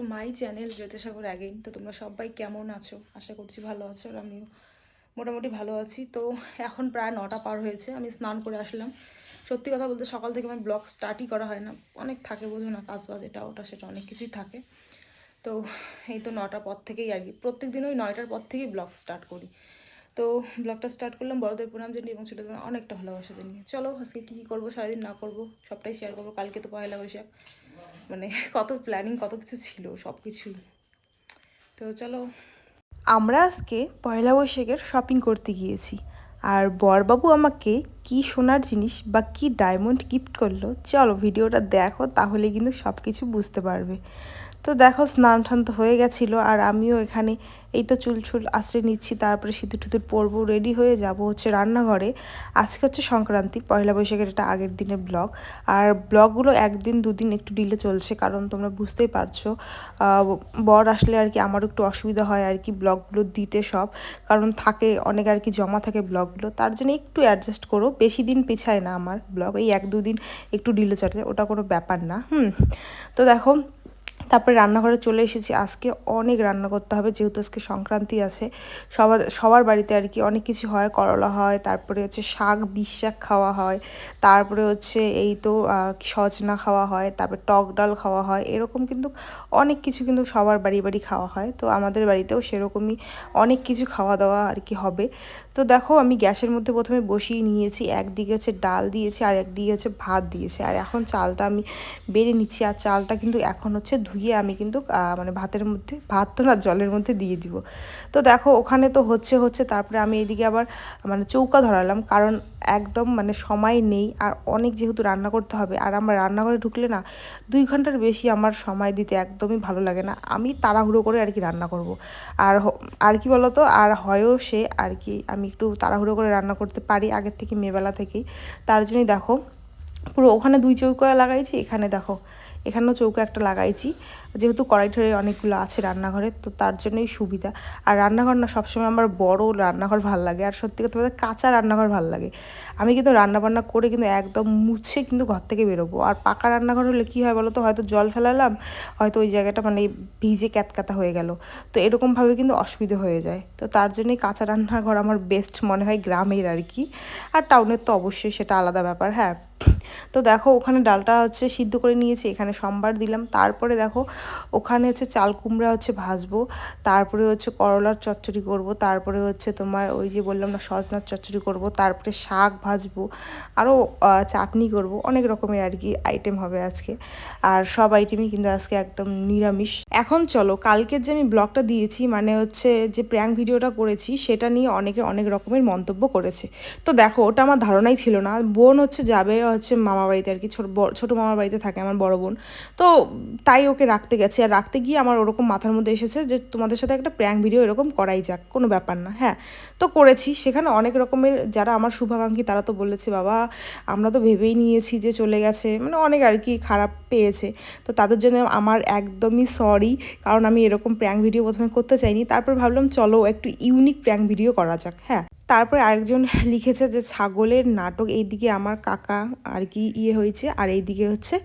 To my channel Jyotisagar again তো তোমরা সবাই কেমন আছো? আশা করছি ভালো আছো আর আমিও মোটামুটি ভালো আছি। তো এখন প্রায় নটা পার হয়েছে, আমি স্নান করে আসলাম। সত্যি কথা বলতে সকাল থেকে আমার ব্লগ স্টার্টই করা হয় না। অনেক থাকে বোঝো না, কাজ বাজ, এটা ওটা, সেটা অনেক কিছুই থাকে। তো এই তো নটার পর থেকেই আর কি। প্রত্যেক দিন ওই নয়টার পর থেকেই ব্লগ স্টার্ট করি। তো ব্লগটা স্টার্ট করলাম বড়দের প্রণাম জানিয়ে এবং ছোটোদের অনেকটা ভালোবাসা জানিয়ে। চলো আজকে কী কী করব, সারাদিন না করব, সবটাই শেয়ার করব। কালকে তো পয়লা বৈশাখ। মানে কত প্ল্যানিং কত কিছু ছিল সব কিছুই তো চলো। আমরা আজকে পয়লা বৈশাখের শপিং করতে গিয়েছি। আর বরবাবু আমাকে কি সোনার জিনিস বা কি ডায়মন্ড গিফট করল, চলো ভিডিওটা দেখো, তাহলে কিন্তু সব কিছু বুঝতে পারবে। তো দেখো স্নান টান তো হয়ে গেছিল আর আমিও এখানে এই তো চুল চুল আশ্রয় নিচ্ছি, তারপরে সিঁদুর টুতুর পরবো রেডি হয়ে যাব হচ্ছে রান্নাঘরে। আজকে হচ্ছে সংক্রান্তি, পয়লা বৈশাখের এটা আগের দিনের ব্লগ। আর ব্লগগুলো একদিন দুদিন একটু ডিলে চলছে কারণ তোমরা বুঝতেই পারছ বর আসলে আর কি আমারও একটু অসুবিধা হয় আর কি ব্লগগুলো দিতে সব। কারণ থাকে, অনেক আর কি জমা থাকে ব্লগগুলো, তার জন্য একটু অ্যাডজাস্ট করো। বেশি দিন পেছায় না আমার ব্লগ, এই এক দুদিন একটু ডিলে চলে ওটা কোনো ব্যাপার না, হুম। তো দেখো তারপরে রান্নাঘরে চলে এসেছি। আজকে অনেক রান্না করতে হবে, যেহেতু আজকে সংক্রান্তি আছে। সবার সবার বাড়িতে আর কি অনেক কিছু হয়। করলা হয়, তারপরে হচ্ছে শাক, বিষ শাক খাওয়া হয়, তারপরে হচ্ছে এই তো সজনা খাওয়া হয়, তারপরে টক ডাল খাওয়া হয়। এরকম কিন্তু অনেক কিছু কিন্তু সবার বাড়ি বাড়ি খাওয়া হয়। তো আমাদের বাড়িতেও সেরকমই অনেক কিছু খাওয়া দাওয়া আর কি হবে। তো দেখো, আমি গ্যাসের মধ্যে প্রথমে বসিয়ে নিয়েছি। একদিকে হচ্ছে ডাল দিয়েছি আর একদিকে হচ্ছে ভাত দিয়েছি। আর এখন চালটা আমি বেড়ে নিচ্ছি। আর চালটা কিন্তু এখন হচ্ছে ধুয়ে আমি কিন্তু মানে ভাতের মধ্যে, ভাত তো না, জলের মধ্যে দিয়ে দিব। তো দেখো, ওখানে তো হচ্ছে হচ্ছে, তারপরে আমি এদিকে আবার মানে চৌকা ধরালাম। কারণ একদম মানে সময় নেই। আর অনেক যেহেতু রান্না করতে হবে, আর আমার রান্নাঘরে ঢুকলে না, দুই ঘণ্টার বেশি আমার সময় দিতে একদমই ভালো লাগে না। আমি তাড়াহুড়ো করে আর কি রান্না করব। আর আর কি বলতো? আর হয়ও সে আর কি, আমি একটু তাড়াহুড়ো করে রান্না করতে পারি আগের থেকে মেবেলা থেকেই। তার জন্যই দেখো, পুরো ওখানে দুই চৌকা লাগাইছি, এখানে দেখো এখানেও চৌকা একটা লাগাইছি। যেহেতু কড়াই টড়াই অনেকগুলো আছে রান্নাঘরে, তো তার জন্যই সুবিধা। আর রান্নাঘর না, সবসময় আমার বড় রান্নাঘর ভালো লাগে। আর সত্যি কথা বলতে কাঁচা রান্নাঘর ভালো লাগে। আমি কিন্তু রান্না বান্না করে কিন্তু একদম মুছে কিন্তু ঘর থেকে বেরোবো। আর পাকা রান্নাঘর হলে কী হয় বলো তো হয়তো জল ফেলালাম, হয়তো ওই জায়গাটা মানে ভিজে ক্যাতকাতা হয়ে গেল। তো এরকমভাবে কিন্তু অসুবিধে হয়ে যায়। তো তার জন্যই কাঁচা রান্নাঘর আমার বেস্ট মনে হয় গ্রামের আর কি। আর টাউনের তো অবশ্যই সেটা আলাদা ব্যাপার হ্যাঁ। তো দেখো, ওখানে ডালটা হচ্ছে সিদ্ধ করে নিয়েছি, এখানে সম্বার দিলাম। তারপরে দেখো, ওখানে হচ্ছে চাল কুমড়া হচ্ছে ভাজবো, তারপরে হচ্ছে করলার চচ্চড়ি করব, তারপরে হচ্ছে তোমার ওই যে বললাম না, সজনার চচ্চড়ি করব, তারপরে শাক ভাজবো, আরও চাটনি করব, অনেক রকমের আর কি আইটেম হবে আজকে। আর সব আইটেমই কিন্তু আজকে একদম নিরামিষ। এখন চলো, কালকের যে আমি ব্লগটা দিয়েছি মানে হচ্ছে যে প্র্যাঙ্ক ভিডিওটা করেছি, সেটা নিয়ে অনেকে অনেক রকমের মন্তব্য করেছে। তো দেখো, ওটা আমার ধারণাই ছিল না। বোন হচ্ছে যাবে হচ্ছে মামা বাড়িতে আর কি, ছোট মামার বাড়িতে থাকে আমার বড় বোন। তো তাই ওকে রাখতে গেছে। আর রাখতে গিয়ে আমার ওরকম মাথার মধ্যে এসেছে যে তোমাদের সাথে একটা প্র্যাঙ্ক ভিডিও এরকম করাই যাক, কোনো ব্যাপার না। হ্যাঁ তো করেছি। সেখানে অনেক রকমের যারা আমার শুভাকাঙ্ক্ষী তারা তো বলেছে, বাবা, আমরা তো ভেবেই নিয়েছি যে চলে গেছে। মানে অনেক আর কি খারাপ পেয়েছে। তো তাদের জন্য আমার একদমই সরি কারণ আমি এরকম প্র্যাঙ্ক ভিডিও প্রথমে করতে চাইনি। তারপর ভাবলাম, চলো একটু ইউনিক প্র্যাঙ্ক ভিডিও করা যাক। হ্যাঁ। তারপরে আরেকজন লিখেছে যে ছাগলের নাটক, এইদিকে আমার কাকা আর কি ইয়ে হয়েছে আর এইদিকে হচ্ছে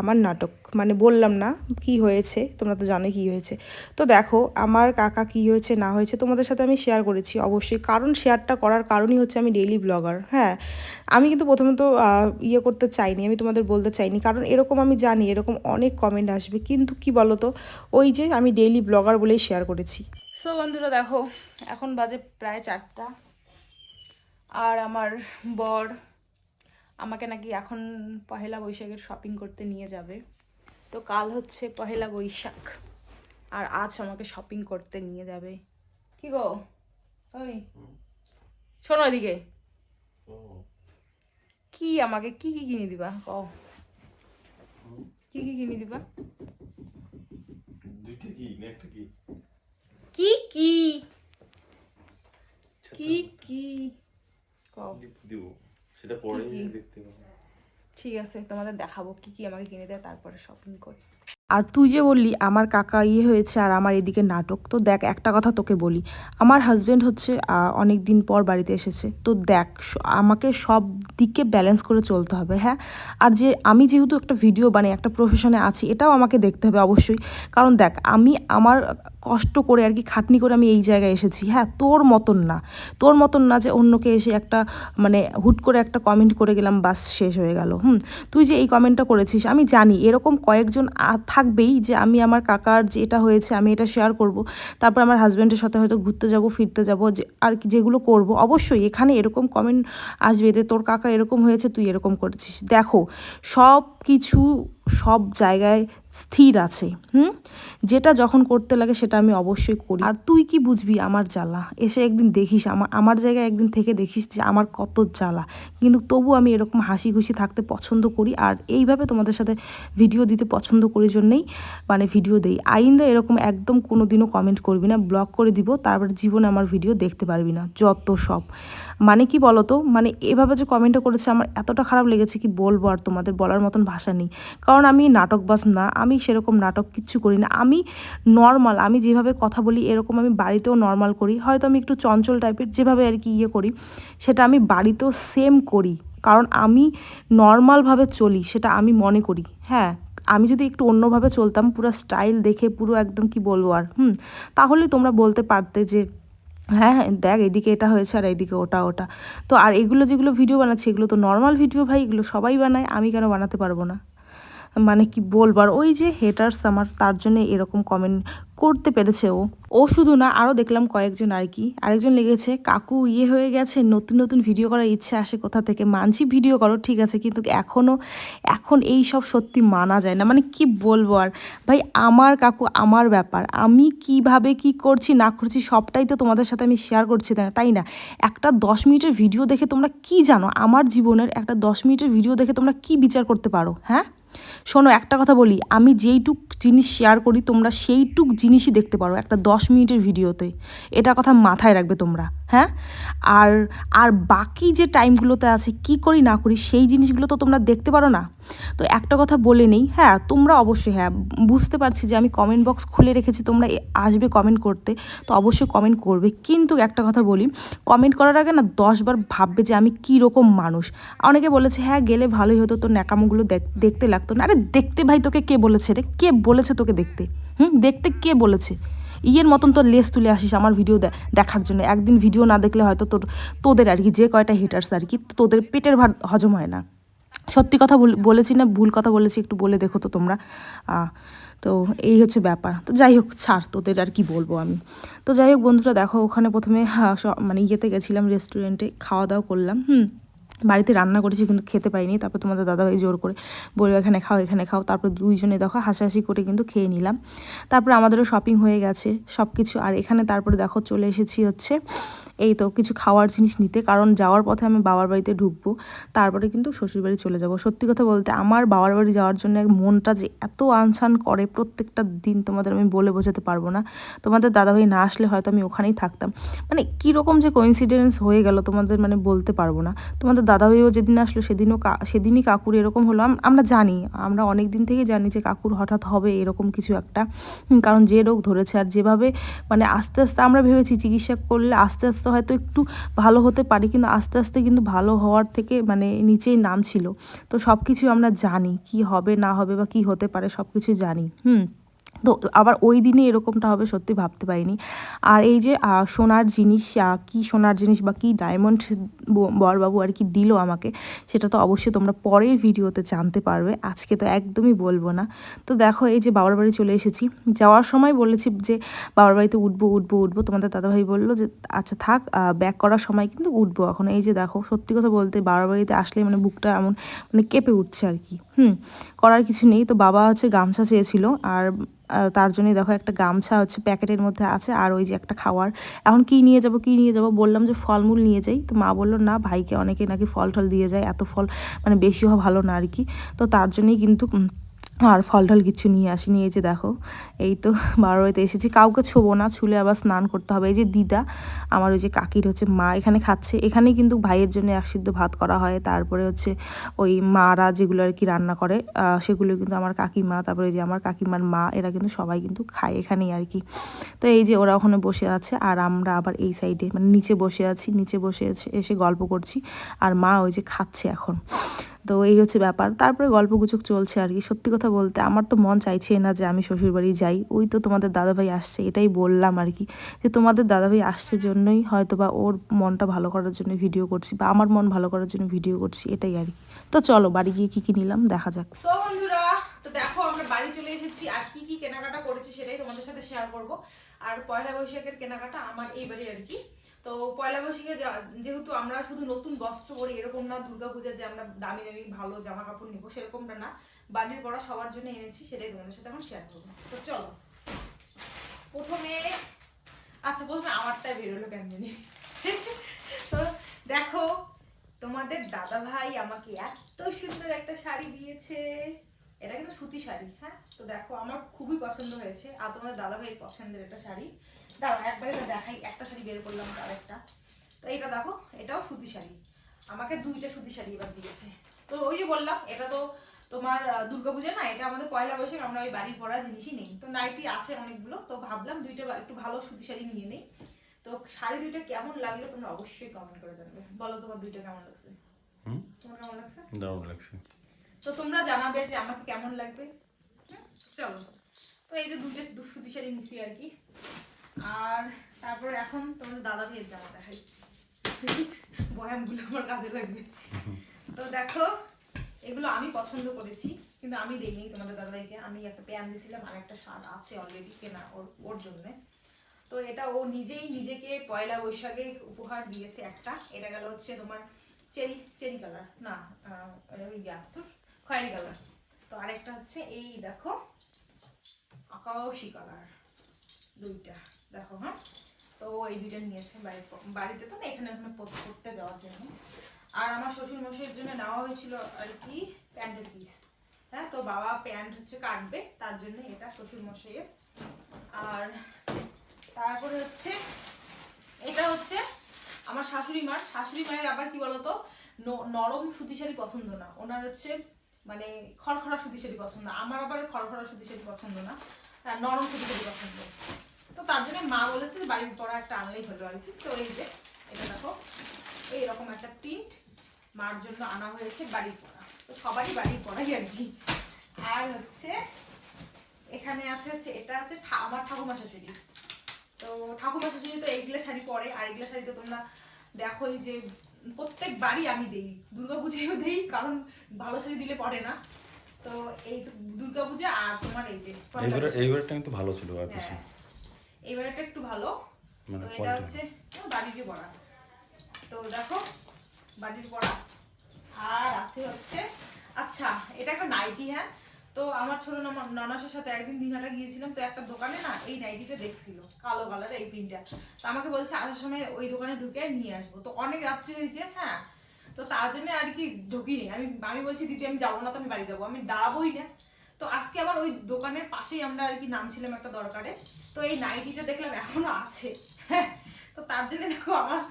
আমার নাটক। মানে বললাম না কি হয়েছে, তোমরা তো জানো কি হয়েছে। তো দেখো, আমার কাকা কি হয়েছে, না হয়েছে তোমাদের সাথে আমি শেয়ার করেছি অবশ্যই। কারণ শেয়ারটা করার কারণই হচ্ছে আমি ডেইলি ব্লগার হ্যাঁ। আমি কিন্তু প্রথমত ইয়ে করতে চাইনি, আমি তোমাদের বলতে চাইনি। কারণ এরকম আমি জানি, এরকম অনেক কমেন্ট আসবে। কিন্তু কি বলো তো ওই যে আমি ডেইলি ব্লগার বলেই শেয়ার করেছি। সো বন্ধুরা দেখো, এখন বাজে প্রায় চারটা। আর আমার বর আমাকে নাকি এখন পহেলা বৈশাখের শপিং করতে নিয়ে যাবে। তো কাল হচ্ছে পহেলা বৈশাখ। আর আজ আমাকে শপিং করতে নিয়ে যাবে। কি গো? ওই। শোনো এদিকে। কি আমাকে কি কি কিনে দিবা? ক কি কি কিনে দিবা? কি কি কি কও দিব সেটা পরে কি কি? দেখতে পাবো ঠিক আছে তোমাদের দেখাবো কি কি আমাকে কিনে দেয় তারপরে শপিং করি। আর তুই যে বললি, আমার কাকা ইয়ে হয়েছে আর আমার এদিকে নাটক, তো দেখ একটা কথা তোকে বলি। আমার হাজব্যান্ড হচ্ছে অনেক দিন পর বাড়িতে এসেছে। তো দেখ আমাকে সব দিকে ব্যালেন্স করে চলতে হবে হ্যাঁ? আর যে, আমি যেহেতু একটা ভিডিও বানাই, একটা প্রফেশনে আছি, এটাও আমাকে দেখতে হবে অবশ্যই। কারণ দেখ, আমি, আমার কষ্ট করে আর কি খাটনি করে আমি এই জায়গায় এসেছি হ্যাঁ? তোর মতন না। তোর মতন না যে অন্যকে এসে একটা মানে হুট করে একটা কমেন্ট করে গেলাম, বাস শেষ হয়ে গেল, হুম? তুই যে এই কমেন্টটা করেছিস, আমি জানি এরকম কয়েকজন থাকবেই যে আমি আমার কাকার যে এটা হয়েছে আমি এটা শেয়ার করব। তারপর আমার হাজব্যান্ডের সাথে হয়তো ঘুরতে যাব, ফিরতে যাব, যে আর কি যেগুলো করব। অবশ্যই এখানে এরকম কমেন্ট আসবে যে তোর কাকা এরকম হয়েছে, তুই এরকম করেছিস। দেখো সব কিছু সব জায়গায় স্থির আছে, হুম? যেটা যখন করতে লাগে সেটা আমি অবশ্যই করি। আর তুই কি বুঝবি আমার জ্বালা? এসে একদিন দেখিস আমার আমার জায়গায় একদিন থেকে দেখিস যে আমার কত জ্বালা। কিন্তু তবু আমি এরকম হাসি খুশি থাকতে পছন্দ করি। আর এইভাবে তোমাদের সাথে ভিডিও দিতে পছন্দ করি জন্যেই মানে ভিডিও দেই। আইন্দা এরকম একদম কোনো দিনও কমেন্ট করবি না ব্লক করে দিব, তারপর জীবনে আমার ভিডিও দেখতে পারবি না, যত সব। মানে কি বলতো? মানে এভাবে যে কমেন্টটা করেছে, আমার এতটা খারাপ লেগেছে কি বলব আর তোমাদের বলার মতন ভাষা নেই। কারণ আমি নাটকবাজ না আমি সেরকম নাটক কিচ্ছু করি না। আমি নর্মাল আমি যেভাবে কথা বলি এরকম আমি বাড়িতেও নর্মাল করি। হয়তো আমি একটু চঞ্চল টাইপের যেভাবে আর কি ইয়ে করি, সেটা আমি বাড়িতেও সেম করি। কারণ আমি নর্মালভাবে চলি, সেটা আমি মনে করি। হ্যাঁ আমি যদি একটু অন্যভাবে চলতাম, পুরো স্টাইল দেখে, পুরো একদম কি বলব আর, হুম, তাহলে তোমরা বলতে পারতে যে হ্যাঁ হ্যাঁ দেখ, এদিকে এটা হয়েছে আর এদিকে ওটা ওটা। তো আর এগুলো যেগুলো ভিডিও বানাচ্ছে, এগুলো তো নর্মাল ভিডিও ভাই, এগুলো সবাই বানায়, আমি কেন বানাতে পারব না? মানে কি বলবার ওই যে হেটার্স আমার তার জন্য এরকম কমেন্ট করতে পেরেছে ও। ও শুধু না আরও দেখলাম কয়েকজন আর কি। আরেকজন লেগেছে কাকু ইয়ে হয়ে গেছে, নতুন নতুন ভিডিও করার ইচ্ছে আসে, কোথা থেকে? মানছি ভিডিও করো, ঠিক আছে, কিন্তু এখনও এখন এই সব সত্যি মানা যায় না। মানে কি বলব আর? ভাই, আমার কাকু, আমার ব্যাপার। আমি কীভাবে কি করছি, না করছি, সবটাই তো তোমাদের সাথে আমি শেয়ার করছি, তাই না? একটা দশ মিনিটের ভিডিও দেখে তোমরা কি জানো? আমার জীবনের একটা দশ মিনিটের ভিডিও দেখে তোমরা কি বিচার করতে পারো হ্যাঁ? শোনো, একটা কথা বলি। আমি যেইটুক জিনিস শেয়ার করি, তোমরা সেইটুক জিনিসই দেখতে পারো একটা দশ মিনিটের ভিডিওতে। এটা কথা মাথায় রাখবে তোমরা হ্যাঁ? আর আর বাকি যে টাইমগুলোতে আছে, কি করি না করি, সেই জিনিসগুলো তো তোমরা দেখতে পারো না। তো একটা কথা বলে নেই হ্যাঁ তোমরা অবশ্যই হ্যাঁ বুঝতে পারছি যে আমি কমেন্ট বক্স খুলে রেখেছি, তোমরা আসবে কমেন্ট করতে, তো অবশ্যই কমেন্ট করবে। কিন্তু একটা কথা বলি কমেন্ট করার আগে না দশবার ভাববে যে আমি কী রকম মানুষ। অনেকে বলেছে হ্যাঁ গেলে ভালোই হতো, তোর ন্যাকামোগুলো দেখ- দেখতে লাগতো। না, আরে দেখতে ভাই তোকে কে বলেছে রে? কে বলেছে তোকে দেখতে? হুম, দেখতে কে বলেছে? ইয়ের মতন তোর লেস তুলে আসিস আমার ভিডিও দেখার জন্য। একদিন ভিডিও না দেখলে হয়তো তোর তোদের আর কি, যে কয়টা হিটার্স আর কি, তোদের পেটের ভার হজম হয় না। সত্যি কথা বল- বলেছি না, ভুল কথা বলেছি, একটু বলে দেখো তো তোমরা। তো এই হচ্ছে ব্যাপার। তো যাই হোক, ছাড়, তোদের আর কি বলব আমি। তো যাই হোক বন্ধুরা, দেখো ওখানে প্রথমে মানে ইয়েতে গেছিলাম রেস্টুরেন্টে খাওয়া দাওয়া করলাম, হুম। বাড়িতে রান্না করেছি কিন্তু খেতে পাইনি তারপর তোমাদের দাদাভাই জোর করে বলল এখানে খাও এখানে খাও। তারপর দুইজনে দেখো হাসাহাসি করে কিন্তু খেয়ে নিলাম। তারপর আমাদেরও শপিং হয়ে গেছে সব কিছু আর এখানে তারপরে দেখো চলে এসেছি হচ্ছে এই তো কিছু খাওয়ার জিনিস নিতে। কারণ যাওয়ার পথে আমি বাবার বাড়িতে ঢুকবো, তারপরে কিন্তু শ্বশুরবাড়ি চলে যাব। সত্যি কথা বলতে আমার বাবার বাড়ি যাওয়ার জন্য মনটা যে এত আনসান করে প্রত্যেকটা দিন তোমাদের আমি বলে বোঝাতে পারব না। তোমাদের দাদাভাই না আসলে হয়তো আমি ওখানেই থাকতাম। মানে কীরকম যে কোইন্সিডেন্স হয়ে গেল তোমাদের মানে বলতে পারব না। তোমাদের দাদাভাইও যেদিন আসলো সেদিনও সেদিনই কাকুর এরকম হলো। আমরা জানি, আমরা অনেক দিন থেকে জানি যে কাকুর হঠাৎ হবে এরকম কিছু একটা। কারণ যে রোগ ধরেছে আর যেভাবে মানে আস্তে আস্তে আমরা ভেবেছি চিকিৎসা করলে আস্তে আস্তে হয়তো একটু ভালো হতে পারি, কিন্তু আস্তে আস্তে কিন্তু ভালো হওয়ার থেকে মানে নিচেই নাম ছিল তো সব কিছু আমরা জানি, কি হবে না হবে বা কি হতে পারে সব কিছু জানি। হুম। তো আবার ওই দিনে এরকমটা হবে, সত্যি ভাবতে পারিনি। আর এই যে সোনার জিনিস কি সোনার জিনিস বা কি ডায়মন্ড বরবাবু আর কি দিল আমাকে, সেটা তো অবশ্যই তোমরা পরের ভিডিওতে জানতে পারবে। আজকে তো একদমই বলব না। তো দেখো, এই যে বাবার বাড়ি চলে এসেছি। যাওয়ার সময় বলেছি যে, বাবার বাড়িতে উঠবো উঠবো উঠবো। তোমাদের দাদাভাই বলল যে আচ্ছা থাক ব্যাক করার সময় কিন্তু উঠবো এখন। এই যে দেখো, সত্যি কথা বলতে বাবার বাড়িতে আসলে মানে বুকটা এমন মানে কেঁপে উঠছে আর কি। হুম, করার কিছু নেই। তো বাবা হচ্ছে গামছা চেয়েছিল, আর তার জন্যই দেখো একটা গামছা হচ্ছে প্যাকেটের মধ্যে আছে, আর ওই যে একটা খাওয়ার। এখন কি নিয়ে যাব, কি নিয়ে যাব? বললাম যে ফলমূল নিয়ে যাই। তো মা বলল, না ভাইকে অনেকে নাকি ফল টল দিয়ে যায়, এত ফল মানে বেশি হওয়া ভালো না আর কি। তো তার জন্যই কিন্তু আর ফল টল কিছু নিয়ে আসিনি, এই যে দেখো, এই তো বারোয়ারিতে এসেছি। কাউকে ছোবো না, ছুলে আবার স্নান করতে হবে। এই যে দিদা, আমার ওই যে কাকির হচ্ছে মা এখানে খাচ্ছে। এখানে কিন্তু ভাইয়ের জন্য এক সিদ্ধ ভাত করা হয়। তারপরে হচ্ছে ওই মারা যেগুলো আর কি রান্না করে সেগুলো কিন্তু আমার কাকিমা, তারপরে যে আমার কাকিমার মা, এরা কিন্তু সবাই কিন্তু খায় এখানেই আর কি। তো এই যে ওরা ওখানে বসে আছে, আর আমরা আবার এই সাইডে মানে নিচে বসে আছি, নিচে বসে এসে গল্প করছি। আর মা ওই যে খাচ্ছে এখন। তো এই হচ্ছে ব্যাপার। তারপরে গল্প গুজব চলছে আর কি। সত্যি কথা বলতে আমার তো মন চাইছে না যে আমি শ্বশুরবাড়ি যাই। ওই তো তোমাদের দাদাভাই আসছে, এটাই বললাম আর কি। যে তোমাদের দাদাভাই আসছে জন্যই হয়তো বা ওর মনটা ভালো করার জন্য ভিডিও করছি বা আমার মন ভালো করার জন্য ভিডিও করছি, এটাই আর কি। তো চলো, বাড়ি গিয়ে কী কী নিলাম দেখা যাক। দেখো আমরা বাড়ি চলে এসেছি আর কি কি কেনাকাটা করেছি সেটাই তোমাদের সাথে শেয়ার করব। আর পয়লা বৈশাখের কেনাকাটা আমার আর কি। তো পয়লা বৈশাখে যেহেতু আমরা শুধু নতুন বস্ত্র পরি, এরকম না দুর্গাপূজা যে আমরা দামি দামি ভালো জামা কাপড় নিবো, সেরকমটা না। বাড়ির পড়া সবার জন্য এনেছি, সেটাই তোমাদের সাথে এখন শেয়ার করব। তো চলো, প্রথমে আচ্ছা প্রথমে আমারটাই বেরোলো কেন জানি। তো দেখো, তোমাদের দাদা ভাই আমাকে এত সুন্দর একটা শাড়ি দিয়েছে। এটা কিন্তু সুতি শাড়ি হ্যাঁ? তো দেখো, আমার খুবই পছন্দ হয়েছে। আর তোমাদের দাদা ভাইয়ের পছন্দের একটা শাড়ি। দাঁড়া একবারে তো দেখাই একটা শাড়ি বের করলাম তার একটা তো এটা দেখো এটাও সুতি শাড়ি। আমাকে দুইটা সুতি শাড়ি এবার দিয়েছে। তো ওই যে বললাম এটা তো তোমার দুর্গাপূজা না এটা আমাদের পয়লা বৈশাখ আমরা ওই বাড়ির পরা জিনিসই নেই। তো নাইটি আছে অনেকগুলো তো ভাবলাম দুইটা একটু ভালো সুতি শাড়ি নিয়ে নেই। তো শাড়ি দুইটা কেমন লাগল তোমরা অবশ্যই কমেন্ট করে জানাবে। বলো তোমার দুইটা কেমন লাগছে? তোমার কেমন লাগছে? দারুণ লাগছে। তো তোমরা জানাবে যে আমাকে কেমন লাগবে। চলো। তো এই যে দুটো দু- সুতি শাড়ি নিছি আর কি। আর তারপরে এখন তোমাদের দাদা ভাইয়ের জামা দেখাই। বয়ামগুলো আমার কাজে লাগবে। তো দেখো এগুলো আমি পছন্দ করেছি কিন্তু আমি দেইনি তোমাদের দাদাভাইকে আমি একটা প্যান্ট দিয়েছিলাম আর একটা শার্ট আছে অলরেডি কেনা ওর ওর জন্যে। তো এটা ও নিজেই নিজেকে পয়লা বৈশাখে উপহার দিয়েছে একটা। এটা গেল হচ্ছে তোমার চেরি চেরি কালার। না ইয়া ধুর, খয়েরি কালার। তো আরেকটা হচ্ছে এই দেখো আকাশি কালার দুইটা। দেখো হ্যাঁ? তো এই দুইটা নিয়েছে বাড়িতে তো না, এখানে পর- পরতে যাওয়ার জন্য। আর আমার শ্বশুর মশাইয়ের জন্য নেওয়া হয়েছিল আর কি প্যান্টের পিস হ্যাঁ তো বাবা প্যান্ট হচ্ছে কাটবে, তার জন্য এটা শ্বশুর মশাইয়ের আর তারপরে হচ্ছে, এটা হচ্ছে আমার শাশুড়ি মার শাশুড়ি মায়ের আবার কি বলতো নরম সুতি শাড়ি পছন্দ না। ওনার হচ্ছে মানে খড়খড়া সুতি শাড়ি পছন্দ আমার আবার খড়খড়া সুতি শাড়ি পছন্দ না। আর নরম সুতি শাড়ি পছন্দ। তো তার জন্য মা বলেছে যে বাড়ির পরা একটা আনলেই হলো আর কি। তো এই যে এটা দেখো এইরকম একটা প্রিন্ট মার জন্য আনা হয়েছে বাড়ির পরা তো সবারই বাড়ির পরাই আর কি। আর হচ্ছে এখানে আছে হচ্ছে এটা ঠা- আমার ঠাকুমা শাশুড়ি। তো ঠাকুমা শাশুড়ি তো এইগুলো শাড়ি পরে আর এগুলো শাড়ি তো তোমরা দেখোই যে প্রত্যেক বাড়ি আমি দেই। দুর্গা পুজোয়ও দেই কারণ ভালো শাড়ি দিলে পরে না। তো এই তো দুর্গা পূজা আর তোমার এই যে এইবারে। এইবারটা কিন্তু ভালো ছিল আর কিছু এটা একটু ভালো। মানে তো এটা হচ্ছে ও, বাড়িতে পড়া তো দেখো বাড়ির পড়া আর আছে হচ্ছে আচ্ছা এটা একটা নাইটি হ্যাঁ? তো আমার ছোট ননাসের সাথে একদিন দিনহাটা গিয়েছিলাম তো একটা দোকানে না এই নাইটিটা দেখছিল কালো কালার এই প্রিন্টটা তো আমাকে বলছে আসার সময় ওই দোকানে ঢুকে নিয়ে আসব। তো অনেক রাত্রি হয়েছে হ্যাঁ? তো তার জন্য আর কি ঢুকিনি। আমি আমি বলছি দিদি আমি যাব না তো আমি বাড়ি যাব। আমি দাঁড়াবোই না। তো আজকে আবার ওই দোকানের পাশেই আমরা আর কি নামছিলাম একটা দরকারে। তো এই নাইটিটা দেখলাম এখনও আছে। তো তার জন্য দেখো আমার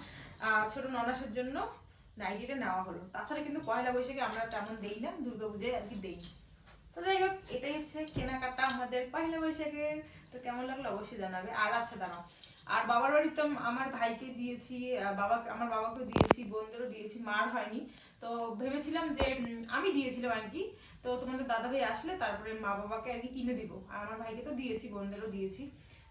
ছোট ননাসের জন্য নাইটিটা নেওয়া হলো। তাছাড়া কিন্তু পয়লা বৈশাখে আমরা তেমন দেই না, দুর্গাপূজায় আর কি দেই। তো যাই হোক, এটাই হচ্ছে কেনাকাটা আমাদের পয়লা বৈশাখের। তো কেমন লাগল অবশ্যই জানাবে। আর আচ্ছা দাঁড়াও। আর বাবার বাড়ি তো আমার ভাইকে দিয়েছি বাবা, আমার বাবাকেও দিয়েছি, বোনদেরও দিয়েছি, মার হয়নি। তো ভেবেছিলাম যে আমি দিয়েছিলাম আর কি। তো তোমাদের দাদা ভাই আসলে তারপরে মা বাবাকে আর কি কিনে দিব। আর আমার ভাইকে তো দিয়েছি, বোনদেরও দিয়েছি।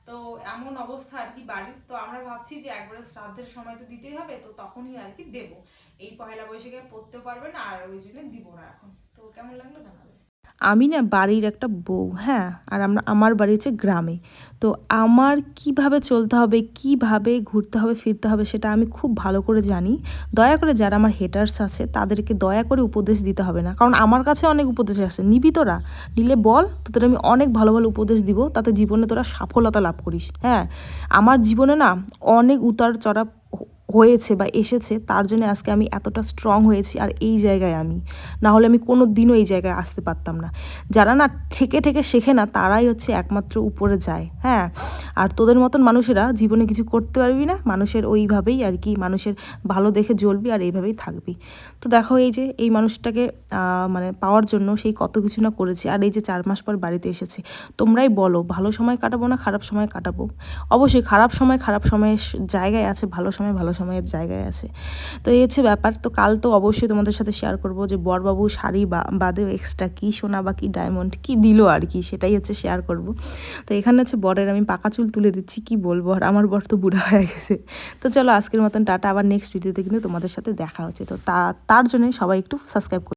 তো এমন অবস্থা আর কি বাড়ির। তো আমরা ভাবছি যে একবারে শ্রাদ্ধের সময় তো দিতেই হবে, তো তখনই আর কি দেবো। এই পয়লা বৈশাখে পড়তেও পারবে না, আর ওই জন্য দিব না এখন। তো কেমন লাগল জানাবে? আমি না বাড়ির একটা বউ হ্যাঁ? আর আমরা, আমার বাড়ি হচ্ছে গ্রামে। তো আমার কীভাবে চলতে হবে, কীভাবে ঘুরতে হবে, ফিরতে হবে সেটা আমি খুব ভালো করে জানি। দয়া করে যারা আমার হেটার্স আছে, তাদেরকে দয়া করে উপদেশ দিতে হবে না। কারণ আমার কাছে অনেক উপদেশ আছে। নিবি তোরা? নিলে বল, তোদের আমি অনেক ভালো ভালো উপদেশ দিব। তাতে জীবনে তোরা সফলতা লাভ করিস। হ্যাঁ? আমার জীবনে না অনেক উতার চড়া হয়েছে বা এসেছে, তার জন্য আজকে আমি এতটা স্ট্রং হয়েছি আর এই জায়গায় আমি। না হলে আমি কোনো দিনও এই জায়গায় আসতে পারতাম না। যারা না ঠেকে ঠেকে শেখে না, তারাই হচ্ছে একমাত্র উপরে যায় হ্যাঁ? আর তোদের মতন মানুষেরা জীবনে কিছু করতে পারবি না, মানুষের ওইভাবেই আর কি, মানুষের ভালো দেখে জ্বলবি আর এইভাবেই থাকবি। তো দেখো এই যে, এই মানুষটাকে মানে পাওয়ার জন্য সেই কত কিছু না করেছি আর এই যে চার মাস পর বাড়িতে এসেছে। তোমরাই বলো, ভালো সময় কাটাবো না খারাপ সময় কাটাবো? অবশ্যই খারাপ সময় খারাপ সময়ের জায়গায় আছে, ভালো সময় ভালো সময়ের জায়গায় আছে। তো এই হচ্ছে ব্যাপার। তো কাল তো অবশ্যই তোমাদের সাথে শেয়ার করব যে বরবাবু শাড়ি বা, বাদেও এক্সট্রা কী সোনা বা কী ডায়মন্ড কী দিল আর কি, সেটাই হচ্ছে শেয়ার করব। তো এখানে হচ্ছে বরের আমি পাকা চুল তুলে দিচ্ছি, কি বলব? আর আমার বর তো বুড়া হয়ে গেছে। তো চলো আজকের মতন টাটা। আবার নেক্সট ভিডিওতে কিন্তু তোমাদের সাথে দেখা হচ্ছে। তো তা, তার জন্য সবাই একটু সাবস্ক্রাইব